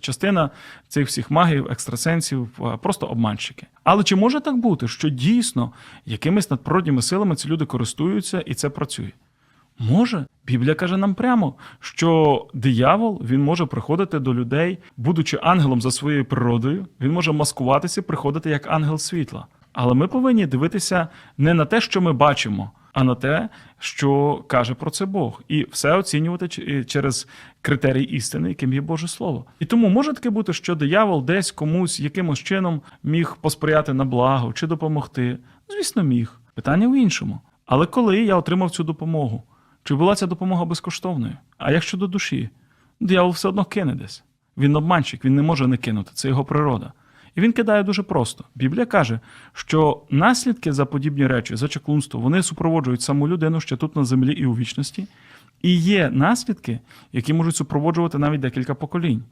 Частина цих всіх магів, екстрасенсів, просто обманщики. Але чи може так бути, що дійсно якимись надприродніми силами ці люди користуються і це працює? Може, Біблія каже нам прямо, що диявол він може приходити до людей, будучи ангелом за своєю природою, він може маскуватися, приходити як ангел світла. Але ми повинні дивитися не на те, що ми бачимо, а на те, що каже про це Бог, і все оцінювати через критерій істини, яким є Боже Слово. І тому може таке бути, що диявол десь комусь якимось чином міг посприяти на благо чи допомогти. Звісно, міг. Питання в іншому. Але коли я отримав цю допомогу, чи була ця допомога безкоштовною? А як щодо душі? Диявол все одно кине десь. Він обманщик, він не може не кинути, це його природа. І він кидає дуже просто. Біблія каже, що наслідки за подібні речі, за чаклунство, вони супроводжують саму людину ще тут на землі і у вічності. І є наслідки, які можуть супроводжувати навіть декілька поколінь.